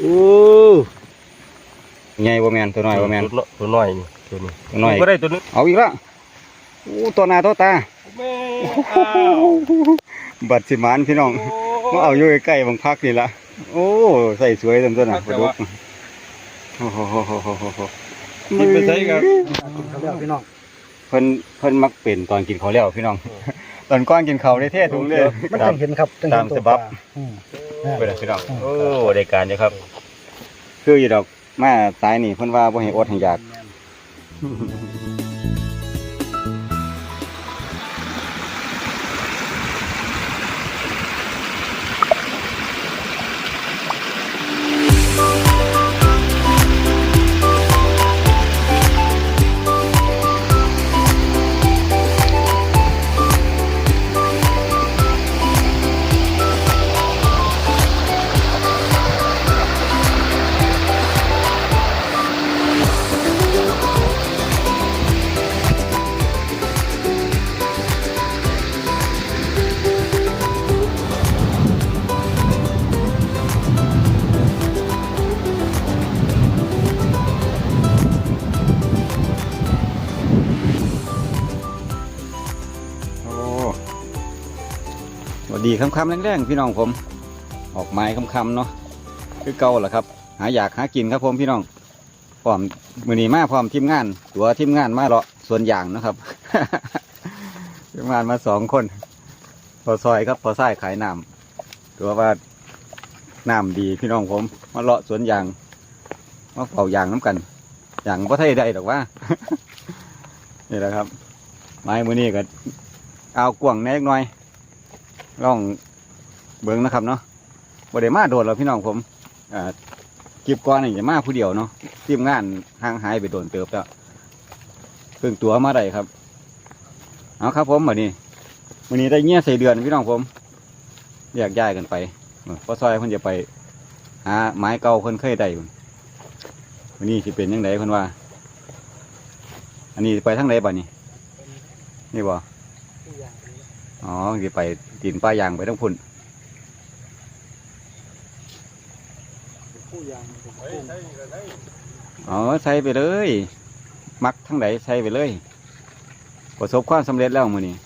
โอ้ใหญ่บ่แมนตัวน้อยบ่แมนตัวตัวน้อยนี่ตัวนี้ตัวน้อยก็ได้ตัวนึงเอาอีกละโอ้ตัวหน้าตัวตาแม่อ้าวบัดสิมานพี่น้องมาเอาอยู่ใกล้ๆบังพักนี่ละโอ้ใส่สวยเต็มตัวน่ะปลาดุกโอ้โหโหโหโหโหโหกินไปใช้กันเขาเรียกพี่น้องเพิ่นเพิ่นมักเป็นตอนกินข้าวแล้วพี่น้อง ตอนก้อนกินข้าวได้เท่ถุงเลยมันต้องเห็นครับต้องเห็นตามตัวฉบับปลาอืม ไปเลยพี่น้องอืมโอ้ได้การอยู่ครับ คืออยู่ดอกมาสายนี่เพิ่นว่าบ่ให้อดให้อยาก วัสดีคำคำๆแรงๆพี่น้องผม ออกไม้คำคำๆเนาะคือเก่าแหละครับ หาอยากหากินครับผมพี่น้องพร้อมมือนีมาพร้อมทีมงาน ตัวทีมงานมาเลาะส่วนอย่างนะครับทีมงานมาสองคนพอซอยครับพอไส้ขายน้ำตัวว่าน้ำดีพี่น้องผมมาเลาะสวนยางมาเฝ้ายางน้ำกันอย่างพ่ไทยได้หรอกว่านี่แหละครับ ไม้มือนี้ก็เอากว่างแน่กน้อย ลองเบิ้งนะครับเนาะบ่ได้มาโดดหรอกพี่น้องผมอ่าคลิปก่อนนี่จะมาผู้เดียวเนาะทีมงานห่างหายไปโดนเติบแล้วเพิ่งตัวมาได้ครับเอาครับ ผมวันนี้วันนี้ได้เงี้ยใส่เดือนพี่น้องผมแยกย้ายกันไปเออพอซอยเพิ่นจะไปหาไม้เก่าเพิ่นเคยได้วันนี้สิเป็นยังไงเพิ่นว่า อันนี้ไปทางไหนบ่นี่นี่บ่ อ๋อสิไปตีนป้ายางไปทั้งพุ่นอ๋อใส่ไปเลย มักทั้งไหนใส่ไปเลย ประสบความสำเร็จแล้วมือนี้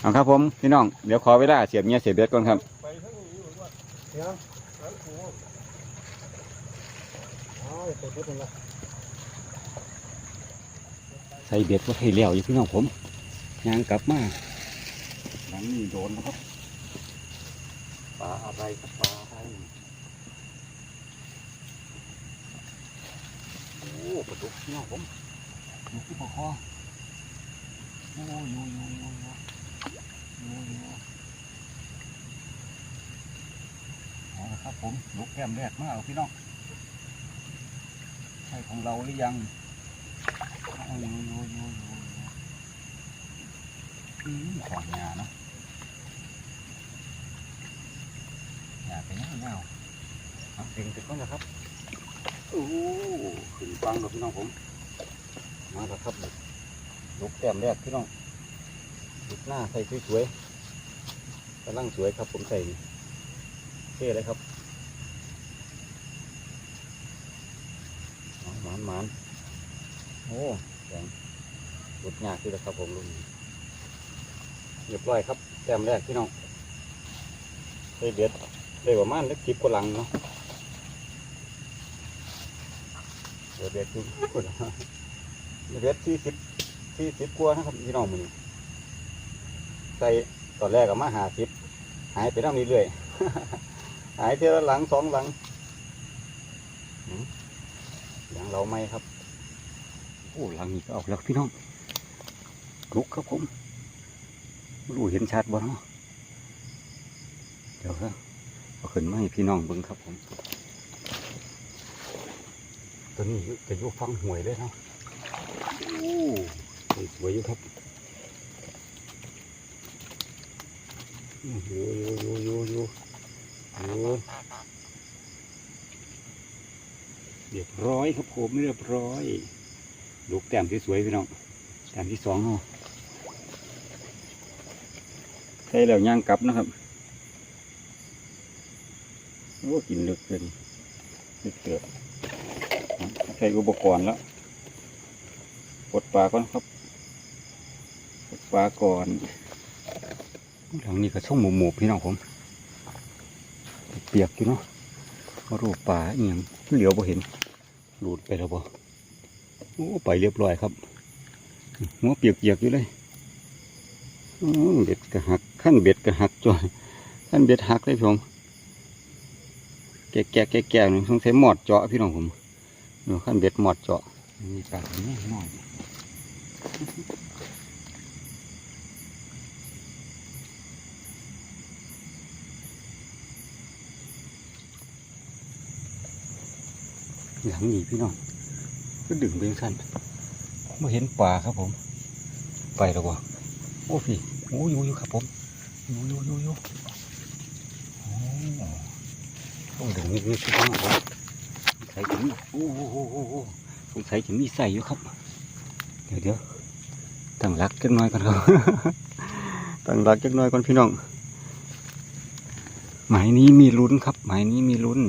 เอาครับผมพี่น้องเดี๋ยวขอเวลาเสียบเงี้ยเสียบเบ็ดก่อนครับไปทั้งนี้อยู่ว่าเดี๋ยว ทั้งหัว อ๋อเปิดเปิดตรงนั้น ใส่เบ็ดว่าให้เลี้ยวอยู่พี่น้องผมยางกลับมาหลังนี้โดนนะครับปลาอะไรครับปลาอะไรโอ้ปลาดุกพี่น้องผมดุกที่ปลาคอโอ้ยโยโยโยโยโยโยเอาละครับผมดุกแก้มแรกมากพี่น้องใช่ของเราหรือยัง โอ้ยโอ้ยโอ้ยโอ้ยโอ้ยอืมของงาเนาะงากไปเงาเงาเอาเต็งติดก่อนนะครับโอ้ขึ้นฟังกับพี่น้องผม มาแล้วครับลุกแต้มแรกพี่น้องลุกหน้าใส่สวยๆกำลังสวยครับผมใส่เท่เลยครับหมานหมานโอ้ แสงรุดยากที่แล้วครับผมลุงเรียบร้อยครับแต้มแรกพี่น้องได้เด็ดได้ประมาณเล็กสิบกว่าหลังเนาะเดี๋ยวเด็ดคือเด็ดสี่สิบสี่สิบกว่านะครับพี่น้องมือใส่ตอนแรกก็มาหาสิบหายไปน้ำเรื่อยหายเท่าหลังสองหลังหลังเราไม่ครับ อ้หลังนี้ก็ออกแล้วพี่น้องลุกครับผมไม่รู้เห็นชัดบ่เนาะเดี๋ยวครับเอาขึ้นมาให้พี่น้องเบิ่งครับผม ตัวนี้จะยู่ฟังหวยเลยเนาะโอ้สวยอยู่ครับอืมอยู่อยู่อยู่อยู่อยู่อยู่เรียบร้อยครับผมเรียบร้อย ลูกแต้มที่สวยพี่น้องแต้มที่สองเนาะใช่แล้วย่างกลับนะครับโอ้กินลึกเลยลึกเตือบใช้อุปกรณ์แล้วปลดปลาก่อนครับปลดปลาก่อนหลังนี้ก็ช่องหมูหมูพี่น้องผม เปียกอยู่เนาะบ่รูปปลาเอียงเหลียวบ่เห็นหลุดไปแล้วบ่ โอ้ไปเรียบร้อยครับหัวเปียกๆอยู่เลยเบ็ดกระหักขั้นเบ็ดกระหักจ้อยขั้นเบ็ดหักเลยพี่น้องแก่แก่แก่แก่ๆนี่ต้องใช้หมอดเจาะพี่น้องผมดูขั้นเบ็ดหมอดเจาะมีปลาเนี่นอยหลังนี้พี่น้อง ก็ดึงเบงสั้นไม่เห็นปลาครับผม ไปแล้วบ่โอ้พี่โอ้อยู่อยู่ครับผมอยู่อยู่อยู่อยู่โอ้ต้องดึงนิดนิดพี่น้องผมใส่ถึงโอ้โหโอ้โหโอ้โหสงสัยถึงมีใส่อยู่ครับ เดี๋ยวเดี๋ยวตั้งรักจักหน้อยก่อนครับตั้งรักจักหน้อยก่อนพี่น้องหมายนี้มีลุ้นครับ หมายนี้มีลุ้น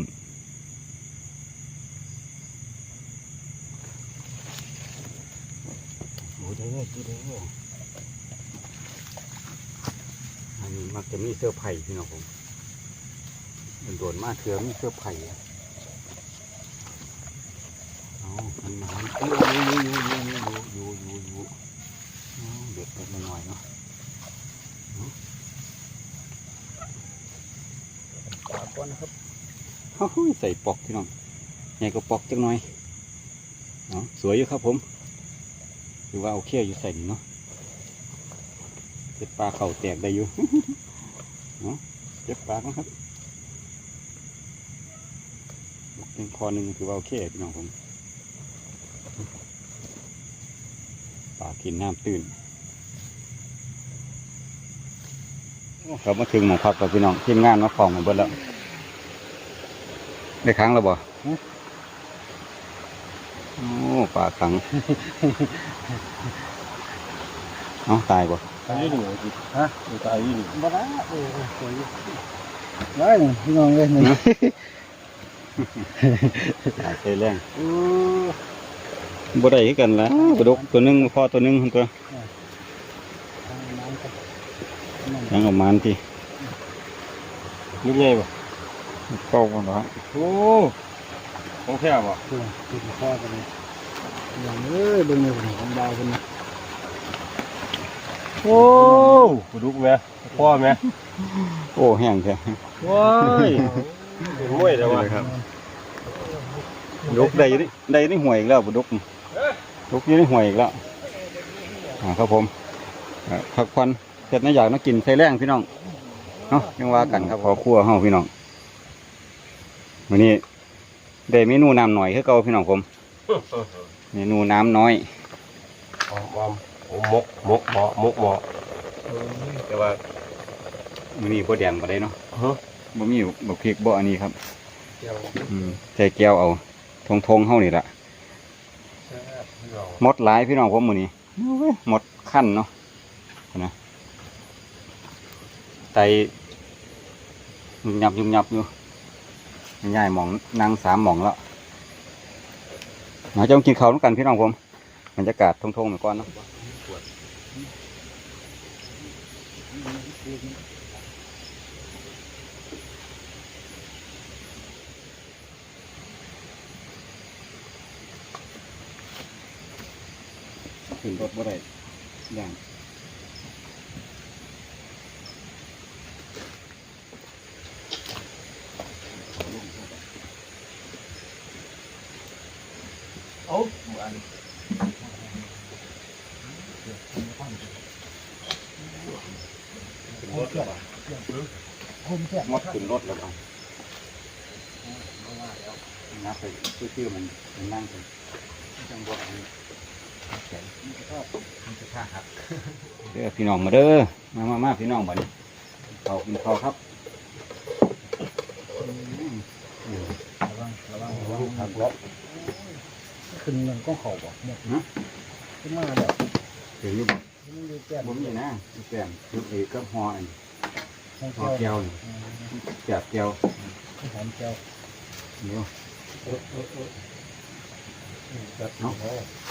ด้อดูเด้ออันนี้มักจะมีเสื้อไผ่พี่น้องผมมันโดนมาเถื่อมีเสื้อไผ่เอามันมัอยู่อยู่อยู่อยู่อยู่อยู่อยู่เด็กเล็กน้อยเนาะปากก่อนนะครับใส่ปอกพี่น้องใหญ่ก็ปอกจังหน่อยเนาะสวยอยู่ครับผม หรือว่าโอเคอยู่ใส่เนาะเจ็บปลาเข่าแตกได้อยู่เนาะเจ็บปลาครับเป็นคอหนึ่งถือว่าโอเคพี่น้องผมปลากินน้ำตื้นโอ้ครับมาถึงหมองพักกับพี่น้องทีมงานมาของมาเบิดแล้วได้ครั้งแล้วบ่ ปลาขัง เอาตายบ่ตายอยู่ดิฮะตายอยู่ดิบ้าละโอ้โหสวยอยู่ได้หนึ่งพี่น้องเลยหนึ่งตายใส่แรงโอ้บ่ได้คือกันละปลาดุกตัวหนึงพอตัวหนึงหั่นตัวทางน้ำกับยังเออกมาทีนี่ไงบ่เก้าบ่ละโอ้ของแท้บ่ตัวติดข้อกันเลย อย่างเอ้ยเบิ่งเลยผมของดาวคนนี้โอ้ปดุกแม่พ่อแม่โอ้แห้งแท้ว้ายเป็นมวยแต่ว่าครับปลาดุกได้อยู่นี่ได้ในห่วยอีกแล้วปลาดุกปลาดุกอยู่ในห่วยอีกแล้วอ่าครับผมอ่าพักผ่อนเสร็จนะอยากนักกินใส่แรงพี่น้องเนาะยังว่ากันครับขอครัวเฮาพี่น้องวันนี้ได้เมนูน้ำหน่อยคือเก่าพี่น้องผม เมนูน้ำน้อยออมออมโอ้มกมกหมอมกหมอแต่ว่ามันมีบ่แดงบ่ได้เนาะฮะบ่มีบ่พริกบ่อันนี้ครับเกี่ยวอืมใส่แก้วเอาทงทงๆเฮานี่ล่ะแซ่บพี่น้องหมดหลายพี่น้องผมมื้อนี้หมดขั้นเนาะนะไตยุ่มยับยุ่มยับอยู่ง่ายๆหมองนางสามหมองแล้ว มาจะกินข้าวด้วยกันพี่น้องผมบรรยากาศทงทงๆเหมือนก้อนเนาะขึ้นรถบ่ได้ย่างาอันโอ้เสียผมเสียหมดขึ้นรถแล้วครับนับไปชื่อๆมันมันนั่งไปจังหวะนี้แขนมันจะฆ่าหักเด้อพี่น้องมาเด้อ มามามาพี่น้องบัดนี้เขากินข้าวครับระวังระวังระวังหักเนาะ ขึ้นเงินก็เข่าบ่หมดฮะขึ้นมาแบบเห็นอยู่บ่มันอยู่แก่บ่มีนะแก้มชุดเอกกับห่ออันของห่อเกี่ยวแก้วนี่แก้วแก้วหอมเจียวเดี๋ยวจัดเนาะ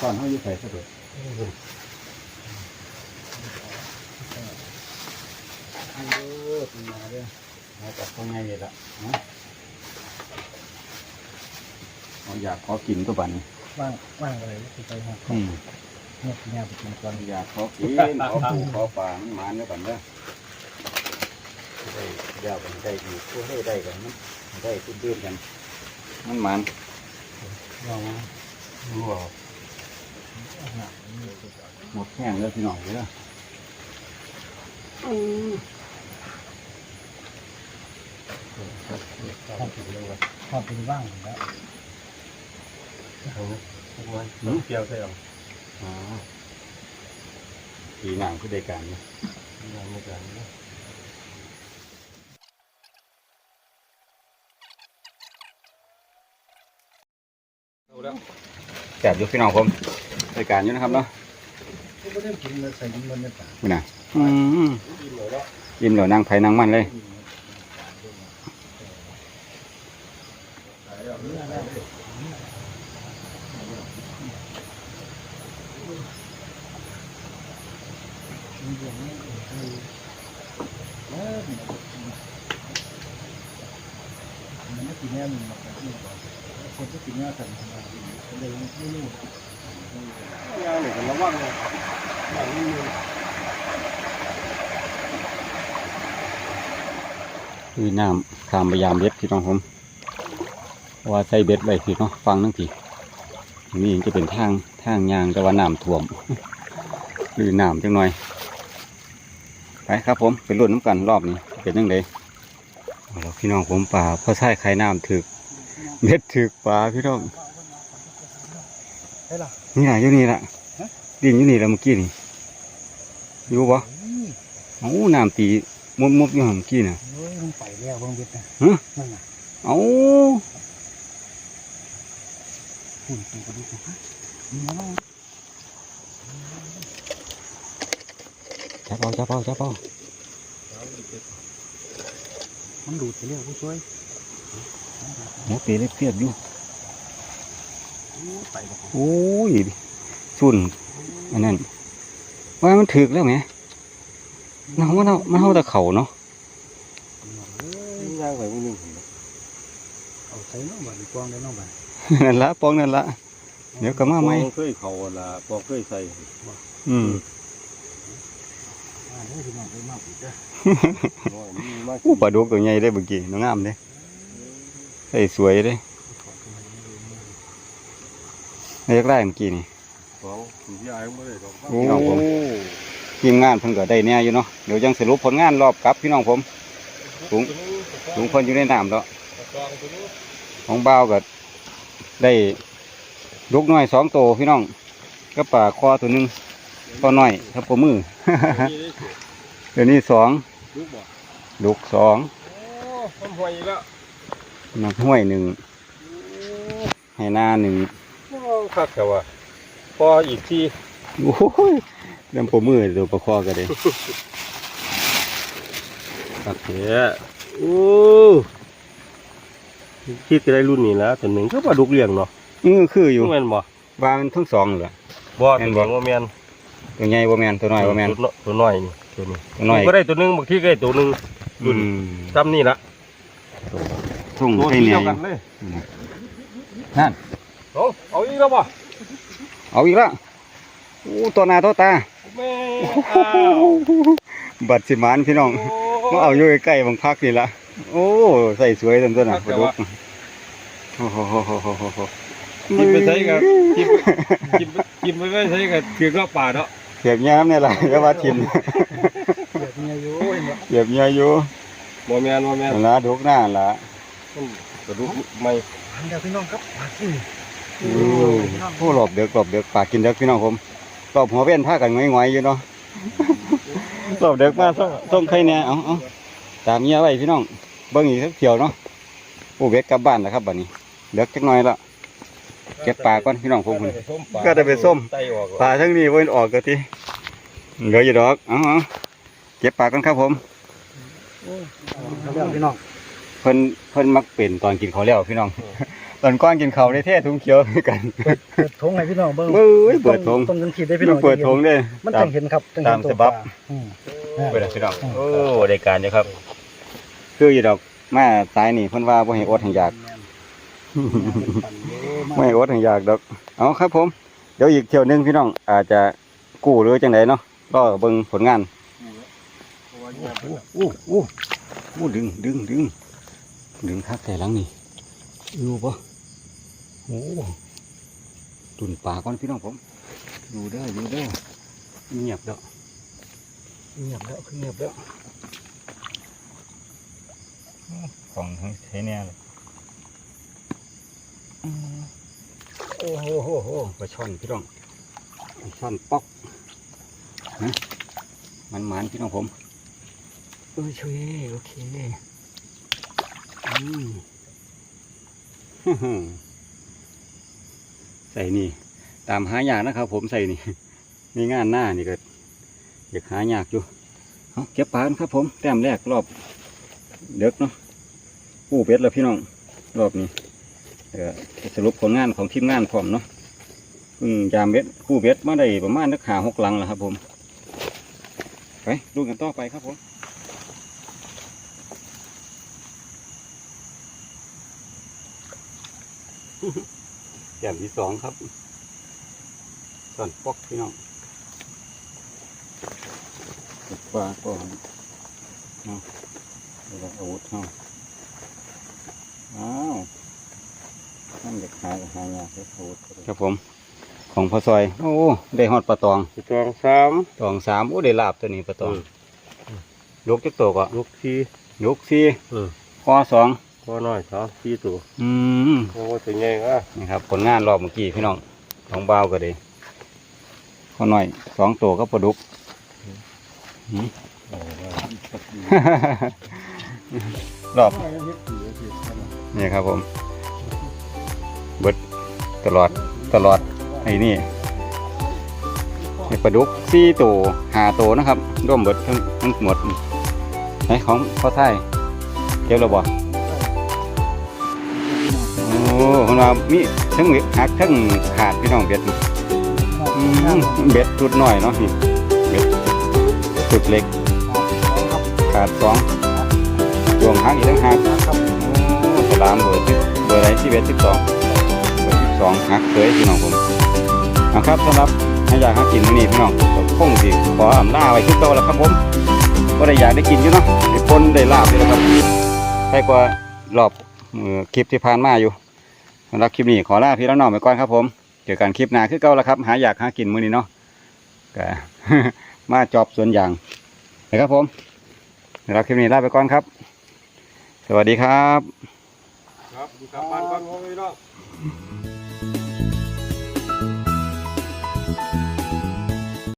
ก่อนเขาอยู่ใส่สะดุดอันเด้อเป็นมาเด้อมาจากตรงไงนี่ละเนาะเราอยากขอกินตัวบัดน ว่างว่างอะไรก็ไปหอดอืมเนี่ยเนี่ยไปกินก่อนอยากขอกินขอปูขอปลามันหมานเด้อบัดเด้อได้เดี๋ยวกันได้อีกผู้ให้ได้กันมันได้ตื้นๆกัน มันหมานลองมานัวหมดแห้งแล้วพี่น้องเด้อทำเป็นเลยทำเป็นว่างแล้วเอาเนาะเอาไว้น้ำเปรี้ยวใส่เอาอ๋อปีหนังคือได้การนะน้ำไม่กันนะแซ่บอยู่พี่น้องผมได้การอยู่นะครับเนาะก็ไม่ได้กินเลยใส่ดินบนเนี่ยนี่นะอืมกินหน่อยแล้วยิ้มเหลียวนั่งไผนั่งมันเลย มันไม่กินแน่นอนคนที่กินแน่สั่งทำอะไรเดี๋ยวไม่รู้ยาวเลยกันระวังเลยอย่างนี้คือน้ำขามพยายามเบ็ดพี่น้องผมว่าใส่เบ็ดไว้พี่เนาะฟังทั้งทีนี่จะเป็นทางทางยางแต่ว่าน้ำท่วมหรือน้ำจังหน่อยไปครับผมไปรุ่นน้ำกันรอบนี้เป็นยังไง เอาล่ะพี่น้องผมป่าพอใส่ไข่น้ำถึกเบ็ดถึกปลาพี่น้องใช่หรอนี่แหละอยู่นี่แหละดินอยู่นี่แหละเมื่อกี้นี่อยู่ปะเอ้าน้ำตีมุบมุบๆอยู่เมื่อกี้น่ะโอ้ยมันไปแล้วบางเบ็ดนะฮะนั่นน่ะเอ้าหุ่นเป็นกระดูกฮะนี่นะจับเอาจับเอาจับเอา มันดูดไปเรื่อยผู้ช่วยหมูเปเล็กเปียกอยู่ไปแล้วโอ้ยสุ่นอันนั้นว่ามันถึกแล้วไหมมันเอามันเอามันเอาแต่เข่าเนาะย่างไปมือหนึ่งเอาใส่น้องบ้านกวางได้น้องบ้านนั่นละปองนั่นละเดี๋ยวก็มาไหมเคยเขาละปอกเคยใส่อืม อ่าเดี๋ยวพี่น้องไปมากอีกจ้ะมาอู้ปลาดุกตัวใหญ่ได้เมื่อกี้น้องงามเด้ใส่สวยเด้เรียกได้เมื่อกี้นี่สองสี่ยายไม่ได้ดอกโอ้ทีมงานเพิ่นก็ได้แน่อยู่เนาะเดี๋ยวยังสรุปผลงานรอบกลับพี่น้องผมสูงสูงเพิ่นอยู่ในน้ำแล้วของบ่าวก็ได้ลูกน้อยสองตัวพี่น้องก็ป่าคอตัวหนึ่งตัวน้อยครับปมือ เดี๋ยวนี้สองลูกบ่ลูกสองโอ้ต้นหวยอีกแล้วน้ำห้วยหนึ่งให้หน้าหนึ่งโอ้คักแต่ว่าพออีกทีโอ้ยเริ่มปมือตัวประคอก็ได้คักเถอะโอ้คิดจะได้รุ่นนี้แล้วแต่หนึ่งก็ปลาดุกเลี้ยงเนาะอือคืออยู่แม่นบ่ว่ามันทั้งสองเหรอบ่แม่ตัวนบ่นี้ว่าแม่นตัวใหญ่บ่แมนตัวน้อยบ่แมนตัวตัวน้อยนี่ ตัวนี้ตัวน้อย ก็ได้ตัวหนึงบางทีก็ได้ตัวหนึงอืมจำนี่ละทุ่งตัวให้ที่เนี่เดียยวกันเลยนั่น เอาเอาอีกแล้วบ่เอาอีกแล้วโอ้ตัวหน้าตัวตาแม่อ้าวบัตรสิมานพี่น้องมาเอาอยู่ใกล้ๆบางพักนี่ละโอ้ใส่สวยตันตัวน่ะปลาดุกโอ้โหโหโหโหโหโห กินไปใช้กับกินกินกินไปไม่ใช้กับเกลือก็ป่าเนาะ เสียบย้ำเนี่ยล่ะก็ว่าทิมเด็กเนี่ยอยู่เห็นบ่เสียบเยอะอยู่บ่แม่นบ่แม่นนั่นละดุกหน้าละกระดูกไม่เดี๋ยวพี่น้องครับมาสิโอ้โหหลบเด็กหลบเด็กปากกินเด็กพี่น้องผมหลบหัวเว้นผ้ากันง่อยๆอยู่เนาะหลบเด็กมาส่งส่งใครเนี่ยเอาเอาตามเมียไว้พี่น้องเบิ่งอีกสักเที่ยวเนาะโอ้เวกกลับบ้านแล้วครับบัดนี้เด็กจักหน่อยละ เก็บปลาก่อนพี่น้องผมคุณก็ได้ไปส้ม ไตออกปลาทั้งนี้วนออกก็ทีเหลืออยู่ดอก เอาเอาเก็บปลากันครับผมเดี๋ยวพี่น้องพพิ่นเพิ่นมักเป็นตอนกินข้าวแล้วพี่น้อง ตอนก้อนกินข้าวได้เท่ถุงเขียวคือกันเปิดทงให้พี่น้องเบิ่งเบ้ยเปิดทงต้องยังคิดได้พี่น้องเปิดทงเด้มันตาจัมงเห็นครับจังตาเห็มนตัวฉบับปลาอืมเปิดแล้วพี่น้อง โอ้ได้การอยู่ครับ คืออยู่ดอกมาสายนี่เพิ่นว่าบ่ให้อดให้อยากไม่ ให้อดให้อยากดอก เอาครับผม เดี๋ยวอีกเที่ยวหนึงพี่น้องอาจจะกู้หรือจังไดเนาะรอเบิ่งผลงานโอ้โอ้โอ้ดึงดึงดึงดึงคักแต่หลังนี่อยู่ปะโอ้ตุนป่าก่อนพี่น้องผมอยู่เด้ออยู่เด้อเงียบแล้วเงียบแล้วเงียบแล้วของทั้งใช้แน่เลยอืม โอ้โหโหโหปลาช่อนพี่น้องปลาช่อนป๊อกฮะมันหมานพี่น้องผมเออช่วยโอเคอืมใส่นี่ ตามหายากนะครับผมใส่นี่มีงานหน้านี่ก็อยากหายากอยู่เอาเก็บปลากันครับผมแต้มแรกรอบเด็กเนาะกู้เป็ดแล้วพี่น้องรอบนี้เออ สรุปผลงานของทีมงานพร้อมเนาะเพิ่งยามเบ็ดกู้เบ็ดมาได้ประมาณนักหาหกหลังแล้วครับ ผม ไปดูกันต่อไปครับผมแก้มที่สองครับส่วนปอกพี่น้องก็บปลาก่อนเนาะแล้วก็อาวุธเนาะอ้าว นั่นจะหายหายากเลยอาวุธครับผม ของพ่อซอย โอ้ได้ฮอดปลาตองสองสามตองสามโอ้ได้ลาบตัวนี้ปลาตองยกจักตัวก็ลูกสี่ยกสี่เออคอสองพอน้อยสามสี่ตัวอืมโอ้ตัวใหญ่อะนี่ครับผลงานรอบเมื่อกี้พี่น้องของเบาวก็ดีข้อหน่อยสองตัวก็ปลาดุกหืมรอบนี่ครับผม เบิดตลอดตลอดไอ้นี่ปลาดุกสี่ตัวหาตัวนะครับร่วมเบิดทั้งทั้งหมดไหนของพ่อไทยเก็บแล้วบ่โอ้คนว่ามีทั้งหักทั้งขาดพี่น้องเบ็ดเบ็ดจุดหน่อยเนาะนี่เบ็ดจุดเล็ก ขาดสองรวมหักอีกทั้งหักโอ้สลามเบอร์สิบเบอร์ไหนที่เบ็ดสิบสอง สองหักเคยพี่น้องผมเอาครับสำหรับให้อยากหากินมื้อนี่พี่น้องก็คงสิขออำลาไว้ที่โตแล้วครับผมก็ได้อยากได้กินอยู่เนาะได้ปนได้ลาบอยู่แล้วครับใช่กว่ารอบเอ่อคลิปที่ผ่านมาอยู่สำหรับคลิปนี้ขอลาพี่แล้วน้องไปก่อนครับผมเจอกันคลิปหน้าคือเก่าแล้วครับหาอยากหากินมื้อนี้เนาะก็มาจอบส่วนอย่างนะครับผมสำหรับคลิปนี้ลาไปก่อนครับ สวัสดีครับ ครับกลับบ้านก่อนพ่อพี่น้อง